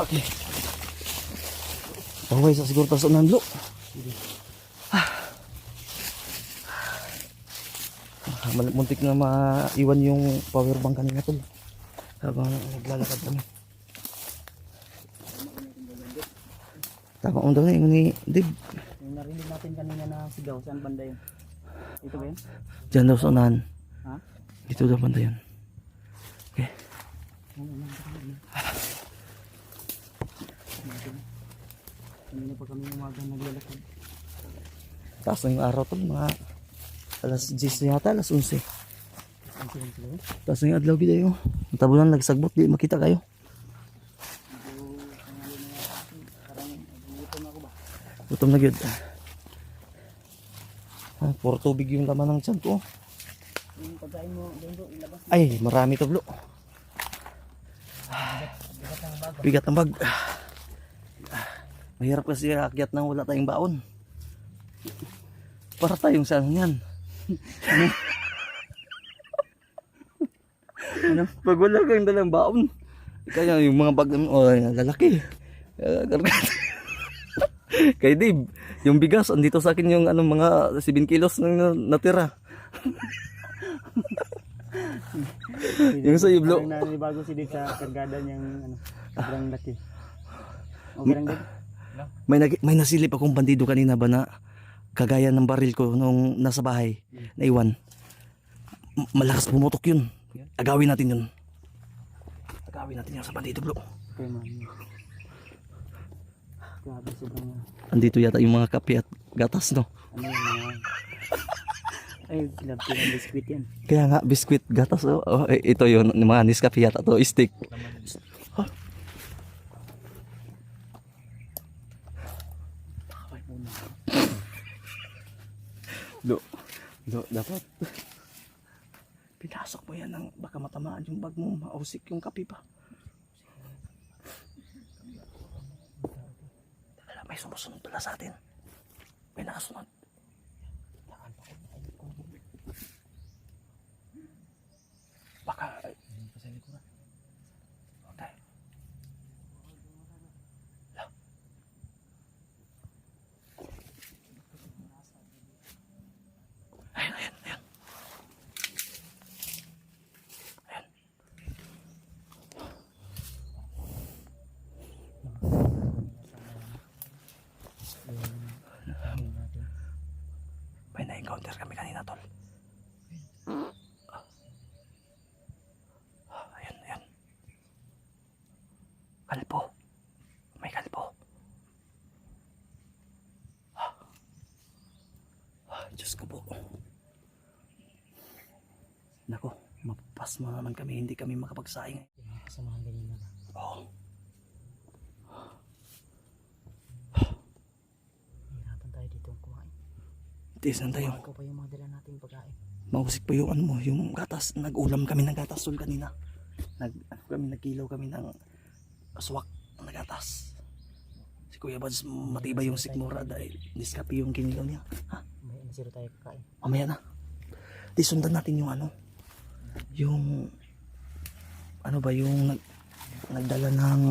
Okay. Taway sa siguro taso ng lo. Ah. Ah, Muntik na maiwan yung power bank kanina tol. Habang naglalakad kami. Tama mo daw na yung ni Dib. Yung narinig natin kanina na sigaw, saan banda yun? Ito ba yun? Diyan daw sa unahan. Ha? Dito daw banda yun. Okay. Ano, ano, ano, ano? Kanina pa kami umaga naglalakad. Taas na yung araw tol. Mga alas 10 na yata, alas 11. Ang silang sila yun? Taas na yung adlaw gida yun. Tabunan nagsagbot, di makita kayo. Na? Gutom na gyud. Ah, puro tubig yung laman ng tiyan ko. Ay, marami to blo. Bigat ang bago. Bigat ang bag. Ah, Mahirap kasi akyat nang wala tayong baon. Para tayong saan yan. ano? Pag wala kang dalang baon. Kaya yung mga bag oh, lalaki. Uh, Kay Dave, yung bigas, andito sa akin yung ano, mga 7 kilos na natira. yung sa iblo. Parang nanibago si Dave sa kargada niyang ano, sobrang laki. Okay lang Dave? May, nag, may nasilip akong bandido kanina ba na kagaya ng baril ko nung nasa bahay, naiwan. M- Malakas pumutok yun. Agawin natin yun. Agawin natin yun sa bandido bro. Okay man. Grabe sobrang Andito yata yung mga kape at gatas no. ano mga... Ay, love ko ng biscuit yan. Kaya nga biskwit gatas oh, oh eh, ito yun yung mga Nescafe yata to stick. Ha? Ay, muna. Do, dapat pinasok mo yan ng baka matamaan yung bag mo, mausik yung kape pa. Wala, may sumusunod pala sa atin. May nakasunod. Baka, May na-encounter kami kanina, tol. Ah, Ayan, ayan. Kalpo. May kalpo. Ah. Ah, Diyos ko po. Nako, mapapas mo naman kami. Hindi kami makapagsaing. Kasamahan ganyan na. Oo. Hirapan tayo dito kumain. Tiis lang tayo. Ikaw pa yung mga dala natin pagkain. Mausik pa yung ano mo, yung gatas. Nag-ulam kami ng gatas tol kanina. Nag, ano kami, nagkilaw kami ng aswak na gatas. Si Kuya Bads, matibay yung sikmura dahil niskapi yung kinilaw niya. Ha? May ano zero tayo kakain. Mamaya na. Di sundan natin yung ano. Yung ano ba yung nag, nagdala ng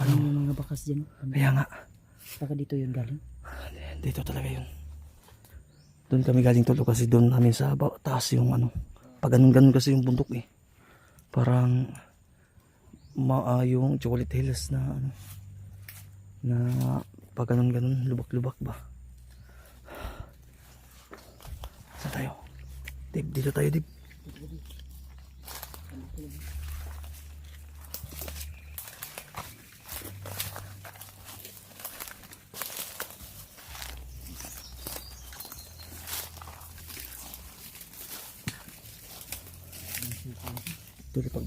Ano yung mga bakas dyan? Ano? kaya nga Baka dito yun galing? dito talaga yun. Doon kami galing tulo kasi doon namin sa taas yung ano. Pag ganun ganun kasi yung bundok eh. Parang ma ah, yung chocolate hills na ano na pag ganun ganun lubak-lubak ba. Saan tayo? Dib, dito tayo dib. Tuloy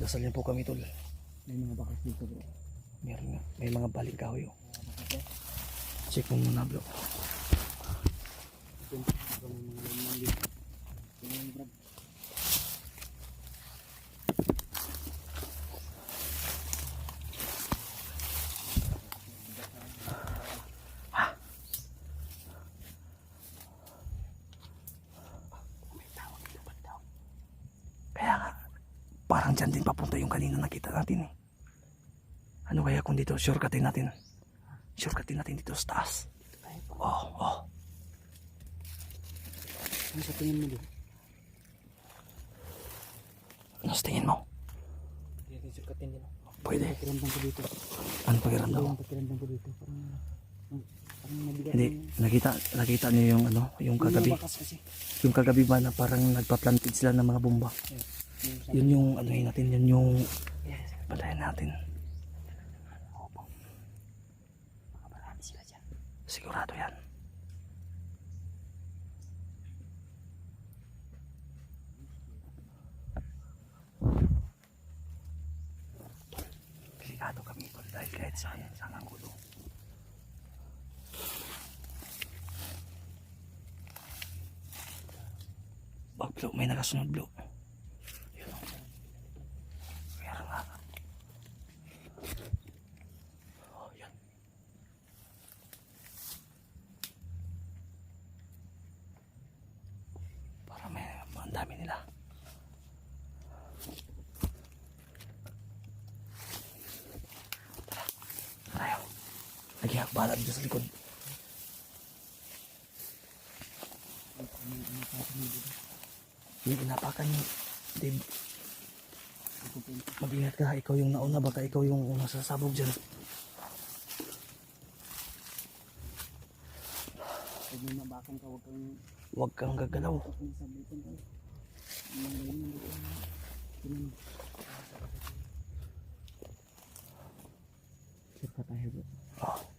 pagdasal niya po kami tol. May mga bakas dito bro. Meron nga. May mga baling kahoy oh. Check mo muna bro. Ito laman dito. Ito yung brad. Kaya nga, parang dyan din papunta yung kanina nakita natin eh. Ano kaya kung dito, shortcutin natin. Shortcutin natin dito sa taas. Oh, oh. Ano sa tingin mo doon? Ano sa tingin mo? Hindi natin sukatin din. Pwede. Pakiramdam ko dito. Ano pakiramdam mo? pakiramdam ko dito? Parang, parang mabigat Hindi, nakita, nakita niyo yung ano, yung kagabi. Yung kagabi ba na parang nagpa-planted sila ng mga bomba. Yun yung ano natin, yun yung patayin natin. Marami sila dyan. Sigurado yan. Delikado kami tol dahil kahit saan, saan ang gulo. Wag blo, may nakasunod blo. Yun o. Meron nga. Oh, yan. Para may ang dami nila. Tara. Tayo. Bahala dito sa likod. Yung inapakan niyo. Dave. Mag-ingat ka. Ikaw yung nauna. Baka ikaw yung dyan. May mabakan ka, huwag kang gagalaw. huwag kang sabitan ka. Ang mga ganyan, hindi ko na- Tingnan mo. Sir ka tayo bro. Oh.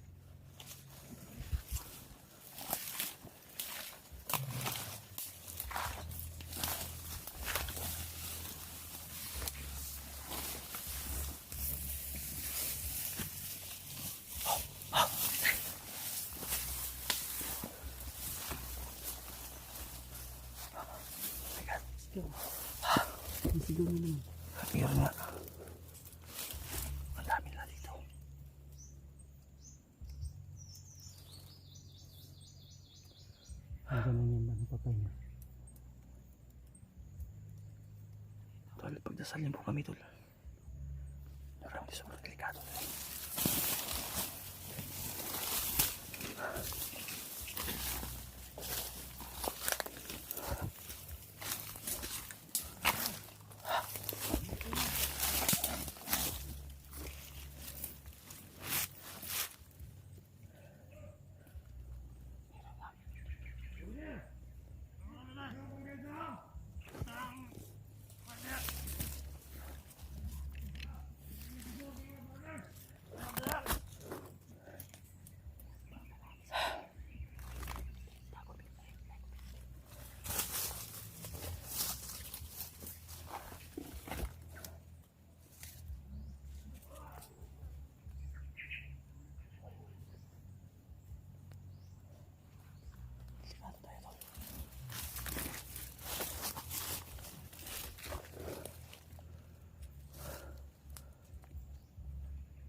Ang sigaw mo naman. Meron nga. Ang dami nila dito. Ang ganun yan ba? Napapahinga. Tol, pagdasal niyo po kami, tol. Marami sobrang delikado. Delikado tayo, tol. Makita naman ka.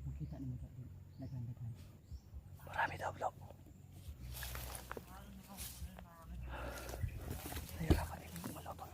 Naganda-ganda. Marami daw, Blo. Nahirapan din yung umalaw, tol.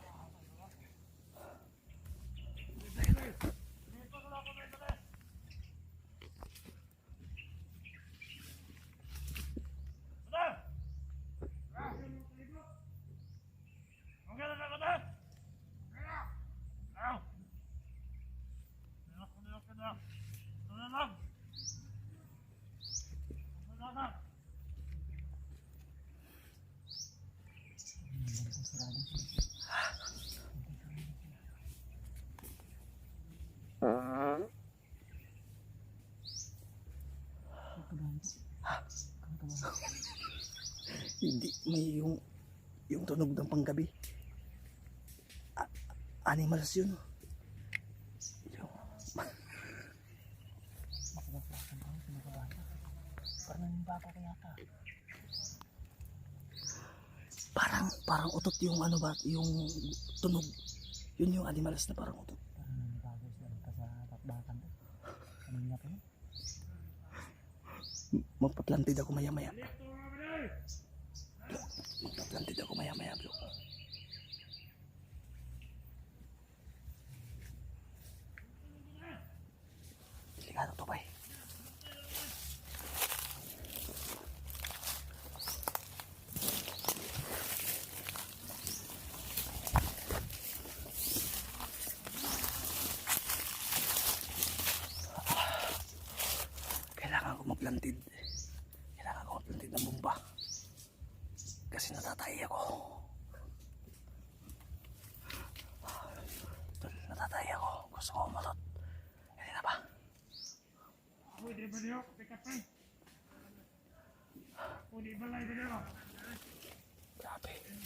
Hindi, may yung yung tunog ng panggabi. A- animals yun. Yung, Parang bata kaya ka. parang, parang utot yung ano ba, yung tunog. Yun yung animals na parang utot. Parang nanibago sila ka sa ako maya-maya. Magpa-planted ako maya-maya, bro. Delikado to, bay. Grabe.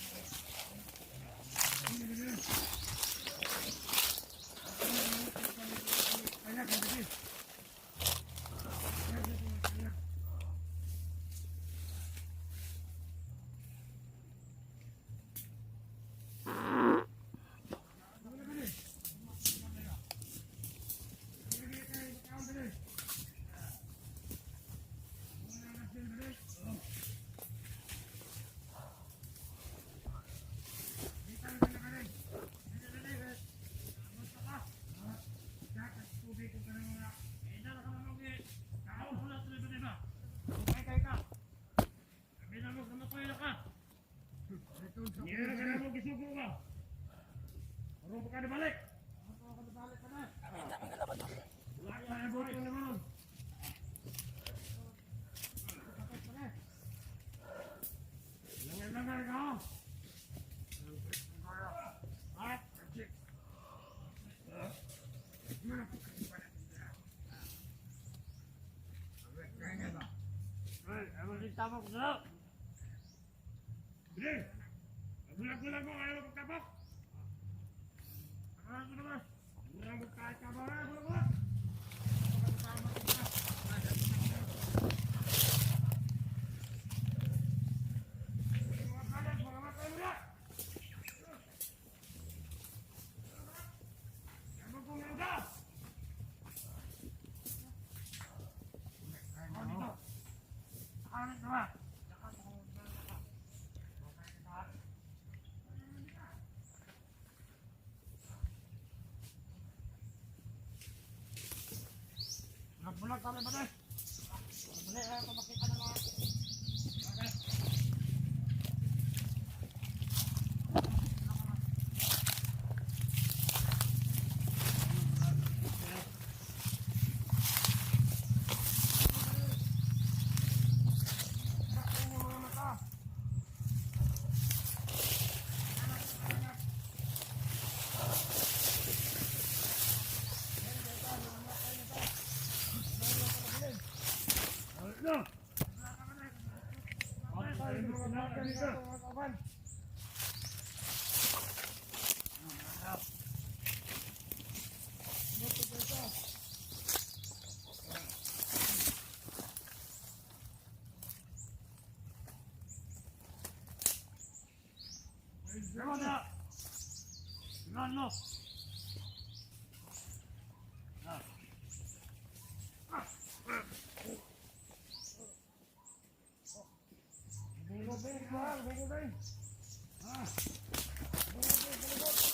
Tapos na! Bili! Gulag-gulag mo kayo magtapok! Ah. Ah, ano ko naman? Murang magkakabara! Gulag-gulag! Kalau benar, kalau benar, kalau Thank you. Balik, balik, balik. Ah. Balik, balik, balik.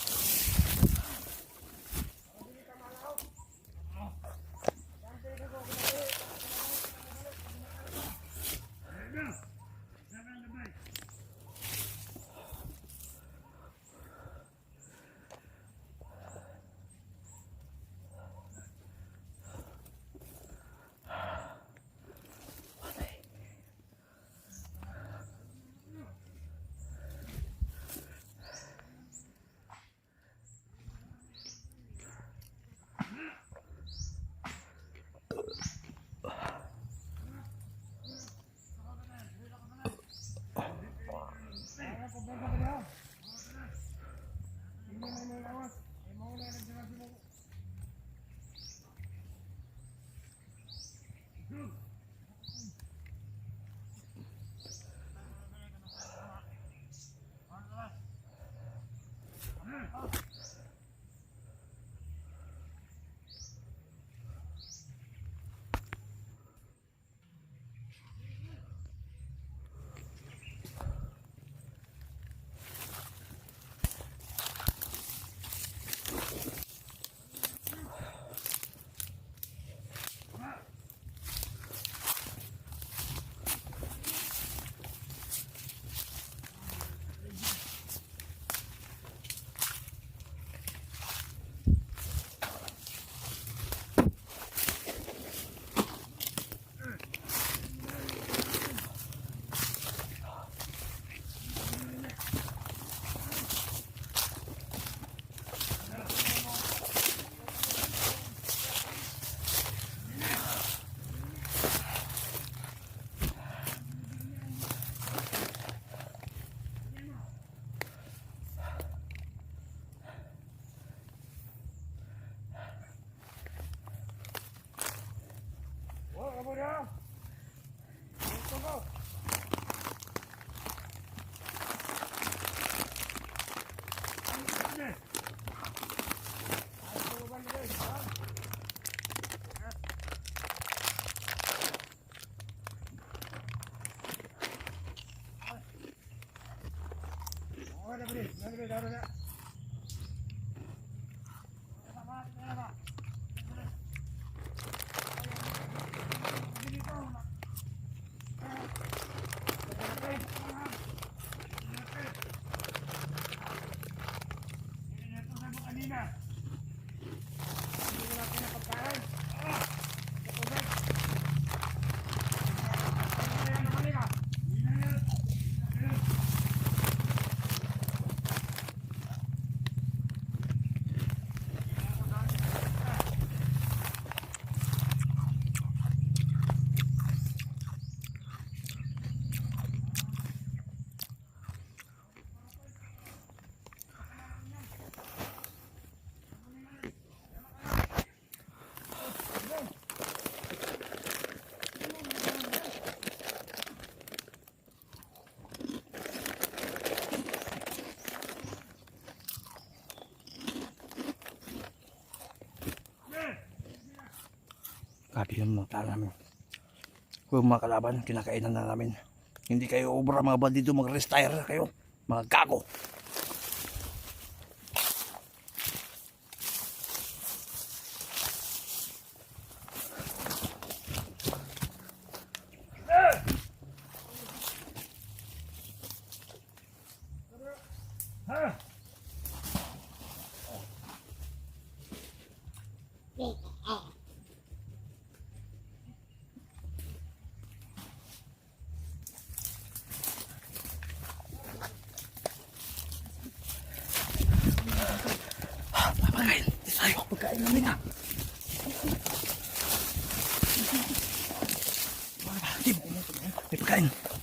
Grabe yung mga tao namin. Kung mga kalaban, kinakainan na namin. Hindi kayo obra mga bandido, mag-retire na kayo. Mga gago. Ha? Pagkain. Di tayo. Pagkain namin ha. May